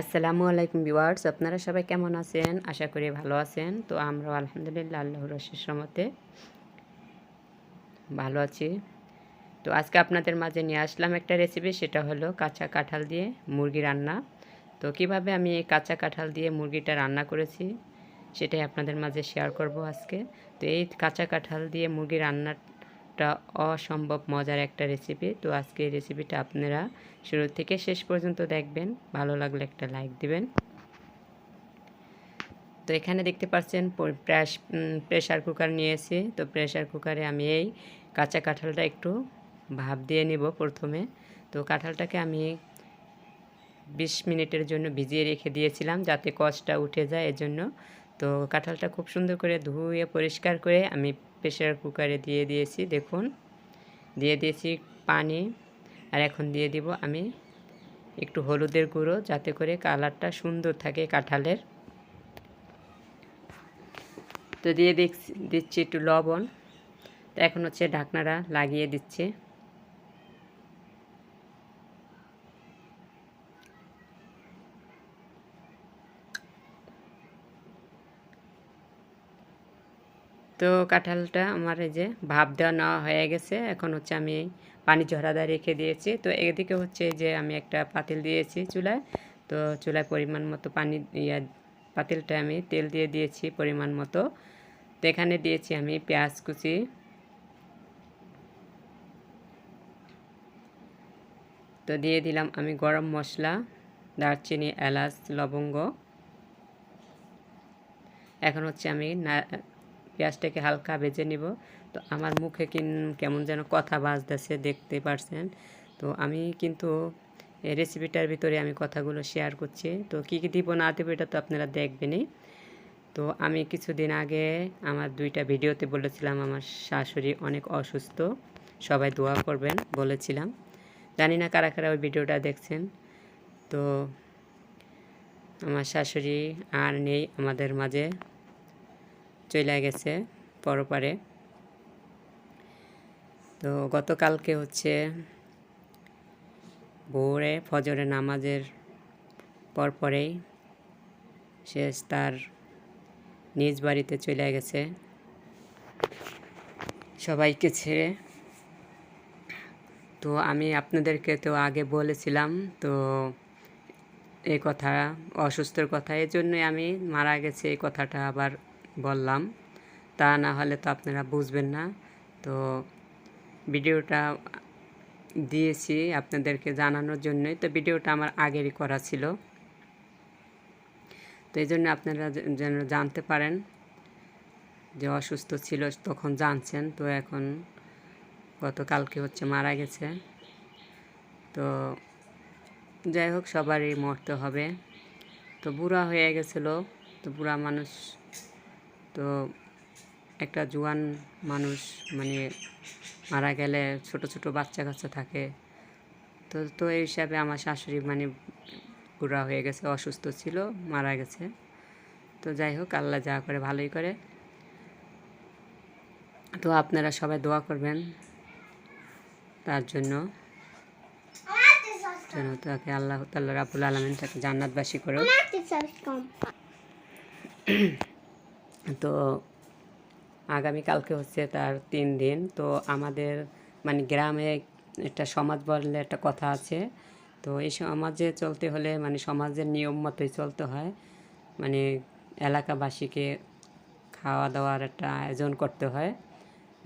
আসসালামু আলাইকুম ভিউয়ার্স, আপনারা সবাই কেমন আছেন? আশা করি ভালো আছেন। তো আমরাও আলহামদুলিল্লাহ আল্লাহর রশির সমতে ভালো আছি। তো আজকে আপনাদের মাঝে নিয়ে আসলাম একটা রেসিপি সেটা হলো কাঁচা কাঁঠাল দিয়ে মুরগি রান্না। তো কীভাবে আমি এই কাঁচা কাঁঠাল দিয়ে মুরগিটা রান্না করেছি, সেটাই আপনাদের মাঝে শেয়ার করব আজকে। তো এই কাঁচা কাঁঠাল দিয়ে মুরগি রান্নাটা অসম্ভব মজার একটা রেসিপি তো আজকে এই রেসিপিটা আপনারা শুরু থেকে শেষ পর্যন্ত দেখবেন। ভালো লাগলে একটা লাইক দিবেন। তো এখানে দেখতে পাচ্ছেন প্রেস প্রেশার কুকার নিয়েছি। তো প্রেশার কুকারে আমি এই কাঁচা কাঁঠালটা একটু ভাপ দিয়ে নিব প্রথমে। তো কাঁঠালটাকে আমি বিশ মিনিটের জন্য ভিজিয়ে রেখে দিয়েছিলাম যাতে কষটা উঠে যায় এজন্য। তো কাঁঠালটা খুব সুন্দর করে ধুয়ে পরিষ্কার করে আমি প্রেশার কুকারে দিয়ে দিয়েছি, দেখুন। দিয়ে দিয়েছি পানি আর এখন দিয়ে দিব আমি একটু হলুদের গুঁড়ো যাতে করে কালারটা সুন্দর থাকে কাঁঠালের। তো দিয়ে দিচ্ছি একটু লবণ। তো এখন হচ্ছে ঢাকনাটা লাগিয়ে দিচ্ছে। তো কাঁঠালটা আমার এই যে ভাপ দেওয়া নেওয়া হয়ে গেছে। এখন হচ্ছে আমি পানি ঝরাদা রেখে দিয়েছি। তো এদিকে হচ্ছে যে আমি একটা পাতিল দিয়েছি চুলায়। তো চুলায় পরিমাণ মতো পানি ইয়া, পাতিলটা আমি তেল দিয়ে দিয়েছি পরিমাণ মতো। তো এখানে দিয়েছি আমি পেঁয়াজ কুচি। তো দিয়ে দিলাম আমি গরম মশলা, দারচিনি, এলাচ, লবঙ্গ। এখন হচ্ছে আমি পেঁয়াজটাকে হালকা ভেজে নিব। তো আমার মুখে কিন, কেমন যেন কথা বাজতেছে, দেখতে পারছেন? তো আমি কিন্তু রেসিপিটার ভিতরে আমি কথাগুলো শেয়ার করছি। তো কী কী দিব না দেবো এটা তো আপনারা দেখবেনই। তো আমি কিছুদিন আগে আমার দুইটা ভিডিওতে বলেছিলাম, আমার শাশুড়ি অনেক অসুস্থ, সবাই দোয়া করবেন বলেছিলাম। জানি না কারা কারা ওই ভিডিওটা দেখছেন। তো আমার শাশুড়ি আর নেই আমাদের মাঝে। চলে গেছে পরপারে। তো গতকালকে হচ্ছে ভোরে, ফজরে নামাজের পরপরেই সে তার নিজ বাড়িতে চলে গেছে। সবাইকে ছেড়ে। তো আমি আপনাদেরকে তো আগে বলেছিলাম, তো এই কথা, অসুস্থর কথা এই জন্যই আমি মারা গেছে, এই কথাটা আবার বললাম। তা না হলে তো আপনারা বুঝবেন না। তো ভিডিওটা দিয়েছি আপনাদেরকে জানানোর জন্যই। তো ভিডিওটা আমার আগেরই করা ছিল। তো এই জন্য আপনারা যেন জানতে পারেন যে অসুস্থ ছিল তখন জানছেন। তো এখন গতকালকে হচ্ছে মারা গেছে। তো যাই হোক, সবারই মরতে হবে। তো বুড়া হয়ে গেছিল। তো বুড়া মানুষ তো একটা জোয়ান মানুষ মানে মারা গেলে ছোট ছোট বাচ্চা কাচ্চা থাকে। তো তো এই হিসাবে আমার শাশুড়ি মানে বুড়া হয়ে গেছে, অসুস্থ ছিল, মারা গেছে। তো যাই হোক, আল্লাহ যা করে ভালোই করে। তো আপনারা সবাই দোয়া করবেন তার জন্য। তাকে আল্লাহ তাল্লাহ রাবুল আলমিন তাকে জান্নাতবাসী করে তো আগামীকালকে হচ্ছে তার তিন দিন। তো আমাদের মানে গ্রামে একটা সমাজ বললে একটা কথা আছে। তো এই সমাজে চলতে হলে মানে সমাজের নিয়ম মতোই চলতে হয়। মানে এলাকাবাসীকে খাওয়া দাওয়ার একটা আয়োজন করতে হয়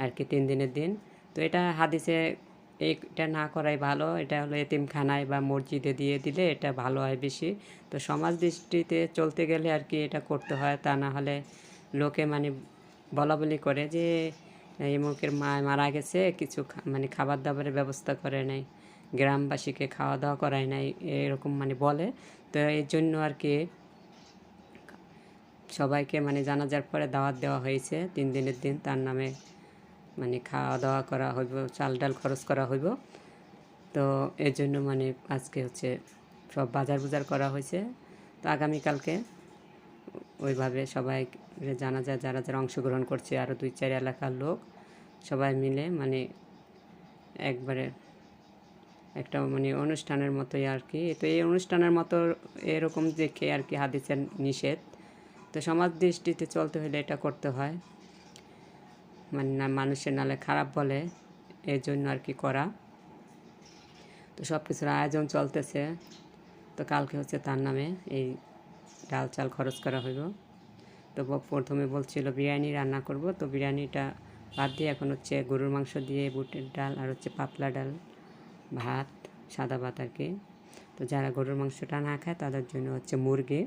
আর কি তিন দিনের দিন। তো এটা হাদিসে এইটা না করাই ভালো, এটা হলো এতিমখানায় বা মসজিদে দিয়ে দিলে এটা ভালো হয় বেশি। তো সমাজ দৃষ্টিতে চলতে গেলে আর কি এটা করতে হয়, তা না হলে লোকে মানে বলা বলি করে যে, এই মুখের মা মারা গেছে, কিছু মানে খাবার দাবারের ব্যবস্থা করে নাই, গ্রামবাসীকে খাওয়া দাওয়া করায় নাই, এরকম মানে বলে। তো এই জন্য আর কি সবাইকে মানে জানাজার পরে দাওয়াত দেওয়া হয়েছে, তিন দিনের দিন তার নামে মানে খাওয়া দাওয়া করা হইব, চাল ডাল খরচ করা হইব। তো এর জন্য মানে আজকে হচ্ছে সব বাজার বুজার করা হয়েছে। তো আগামীকালকে ওইভাবে সবাই জানা যায় যারা যারা অংশগ্রহণ করছে আরও দুই চার এলাকার লোক, সবাই মিলে মানে একবারে একটা মানে অনুষ্ঠানের মতোই আর কি। তো এই অনুষ্ঠানের মতো এরকম দেখে আর কি হাদিসের নিষেধ। তো সমাজ দৃষ্টিতে চলতে হলে এটা করতে হয়। মানে না, মানুষের নালে খারাপ বলে এর জন্য আর কি করা। তো সব কিছুর আয়োজন চলতেছে। তো কালকে হচ্ছে তার নামে এই ডাল চাল খরচ করা হইব। তো প্রথমে বলছিল বিরিয়ানি রান্না করব। তো বিরিয়ানিটা বাদ দিয়ে এখন হচ্ছে গরুর মাংস দিয়ে বুটের ডাল আর হচ্ছে পাতলা ডাল, ভাত, সাদা ভাত আর কি। তো যারা গরুর মাংসটা না খায় তাদের জন্য হচ্ছে মুরগি।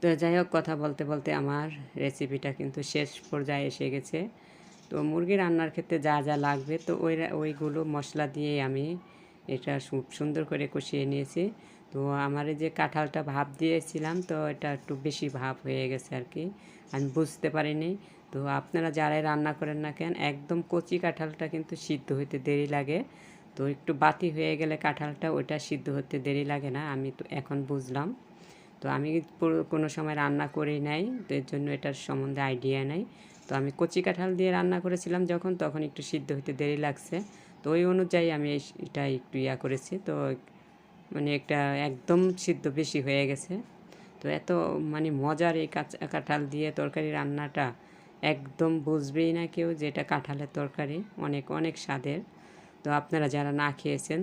তো যাই হোক, কথা বলতে বলতে আমার রেসিপিটা কিন্তু শেষ পর্যায়ে এসে গেছে। তো মুরগি রান্নার ক্ষেত্রে যা যা লাগবে, তো ওই ওইগুলো মশলা দিয়েই আমি এটা সুন্দর করে কষিয়ে নিয়েছি। তো আমার যে কাঁঠালটা ভাপ দিয়েছিলাম, তো এটা একটু বেশি ভাব হয়ে গেছে আর কি। আমি বুঝতে পারিনি। তো আপনারা যারাই রান্না করেন না কেন, একদম কচি কাঁঠালটা কিন্তু সিদ্ধ হইতে দেরি লাগে। তো একটু বাতি হয়ে গেলে কাঁঠালটা ওটা সিদ্ধ হতে দেরি লাগে না, আমি তো এখন বুঝলাম। তো আমি কোনো সময় রান্না করি নাই, তো এর জন্য এটার সম্বন্ধে আইডিয়া নাই। তো আমি কচি কাঁঠাল দিয়ে রান্না করেছিলাম যখন, তখন একটু সিদ্ধ হতে দেরি লাগছে। তো ওই অনুযায়ী আমি এটা একটু ইয়া করেছি। তো মানে একটা একদম সিদ্ধ বেশি হয়ে গেছে। তো এত মানে মজার এই কাঁচা, কাঁঠাল দিয়ে তরকারি রান্নাটা একদম বুঝবেই না কেউ যে এটা কাঁঠালের তরকারি। অনেক অনেক স্বাদের। তো আপনারা যারা না খেয়েছেন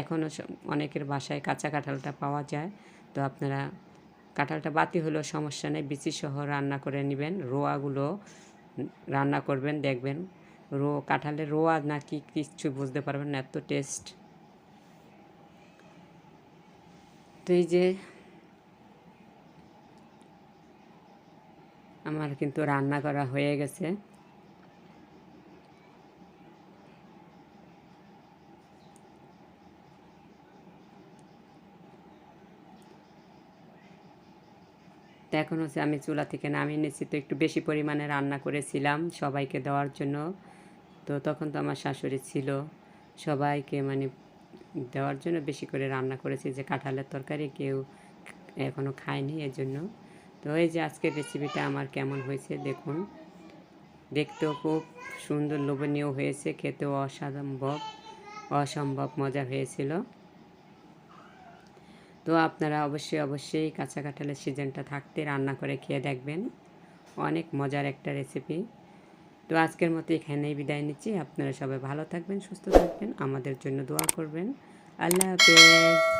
এখনও অনেকের বাসায় কাঁচা কাঁঠালটা পাওয়া যায়। তো আপনারা কাঁঠালটা বাতি হলেও সমস্যা নেই, বিচি সহ রান্না করে নেবেন। রোয়াগুলো রান্না করবেন, দেখবেন। রো, কাঁঠালের রোয়া নাকি কিচ্ছু বুঝতে পারবেন না, এত টেস্ট। তো এই যে আমার কিন্তু রান্না করা হয়ে গেছে। এখন হচ্ছে আমি চুলা থেকে নামিয়ে নিয়েছি, তো একটু বেশি পরিমাণে রান্না করেছিলাম সবাইকে দেওয়ার জন্য। তো তখন তো আমার শাশুড়ি ছিল, সবাইকে মানে দেওয়ার জন্য বেশি করে রান্না করেছি যে কাঁঠালের তরকারি কেউ এখনও খায়নি এর জন্য তো এই যে আজকের রেসিপিটা আমার কেমন হয়েছে দেখুন। দেখতেও খুব সুন্দর, লোভনীয় হয়েছে, খেতেও অসম্ভব অসম্ভব মজা হয়েছিল। তো আপনারা অবশ্যই অবশ্যই কাঁচা কাঁঠালের সিজনটা থাকতে রান্না করে খেয়ে দেখবেন। অনেক মজার একটা রেসিপি তো আজকের মতো এখানেই বিদায় নিচ্ছি। আপনারা সবাই ভালো থাকবেন, সুস্থ থাকবেন, আমাদের জন্য দোয়া করবেন। আল্লাহ হাফেজ।